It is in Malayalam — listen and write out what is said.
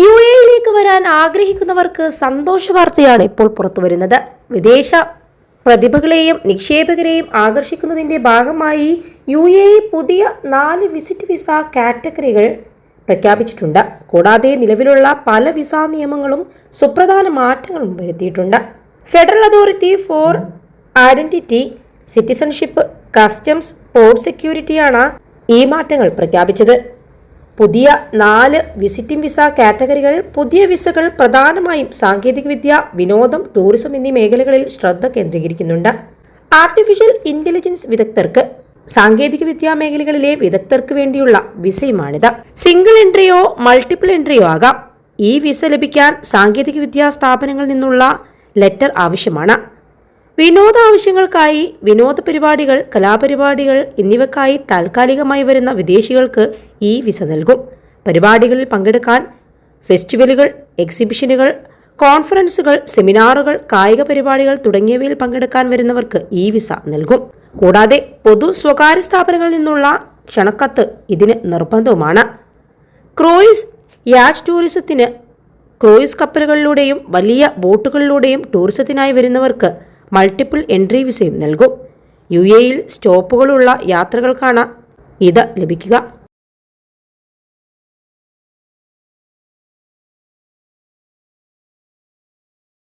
യു എയിലേക്ക് വരാൻ ആഗ്രഹിക്കുന്നവർക്ക് സന്തോഷ വാർത്തയാണ് ഇപ്പോൾ പുറത്തുവരുന്നത് വിദേശ പ്രതിഭകളെയും നിക്ഷേപകരെയും ആകർഷിക്കുന്നതിന്റെ ഭാഗമായി യു എ പുതിയ നാല് വിസിറ്റ് വിസ കാറ്റഗറികൾ പ്രഖ്യാപിച്ചിട്ടുണ്ട്. കൂടാതെ നിലവിലുള്ള പല വിസ നിയമങ്ങളും സുപ്രധാന മാറ്റങ്ങളും വരുത്തിയിട്ടുണ്ട്. Federal authority for identity citizenship customs port സെക്യൂരിറ്റിയാണ് ഈ മാറ്റങ്ങൾ പ്രഖ്യാപിച്ചത്. പുതിയ നാല് വിസിറ്റിംഗ് വിസ കാറ്റഗറികൾ പുതിയ വിസകൾ പ്രധാനമായും സാങ്കേതികവിദ്യ വിനോദം ടൂറിസം എന്നീ മേഖലകളിൽ ശ്രദ്ധ കേന്ദ്രീകരിക്കുന്നുണ്ട്. ആർട്ടിഫിഷ്യൽ ഇന്റലിജൻസ് വിദഗ്ധർക്ക് സാങ്കേതികവിദ്യാ മേഖലകളിലെ വിദഗ്ധർക്ക് വേണ്ടിയുള്ള വിസയുമാണിത്. സിംഗിൾ എൻട്രിയോ മൾട്ടിപ്പിൾ എൻട്രിയോ ആകാം. ഈ വിസ ലഭിക്കാൻ സാങ്കേതികവിദ്യാ സ്ഥാപനങ്ങളിൽ നിന്നുള്ള ലെറ്റർ ആവശ്യമാണ്. വിനോദ ആവശ്യങ്ങൾക്കായി വിനോദ പരിപാടികൾ കലാപരിപാടികൾ എന്നിവക്കായി താൽക്കാലികമായി വരുന്ന വിദേശികൾക്ക് ഈ വിസ നൽകും. പരിപാടികളിൽ പങ്കെടുക്കാൻ ഫെസ്റ്റിവലുകൾ എക്സിബിഷനുകൾ കോൺഫറൻസുകൾ സെമിനാറുകൾ കായിക പരിപാടികൾ തുടങ്ങിയവയിൽ പങ്കെടുക്കാൻ വരുന്നവർക്ക് ഈ വിസ നൽകും. കൂടാതെ പൊതു സ്വകാര്യ സ്ഥാപനങ്ങളിൽ നിന്നുള്ള ക്ഷണക്കത്ത് ഇതിന് നിർബന്ധവുമാണ്. ക്രൂയിസ് യാച്ച് ടൂറിസത്തിന് ക്രൂയിസ് കപ്പലുകളിലൂടെയും വലിയ ബോട്ടുകളിലൂടെയും ടൂറിസത്തിനായി വരുന്നവർക്ക് മൾട്ടിപ്പിൾ എൻട്രി വിസയും നൽകും. യു എയിൽ സ്റ്റോപ്പുകളുള്ള യാത്രകൾക്കാണ് ഇത് ലഭിക്കുക.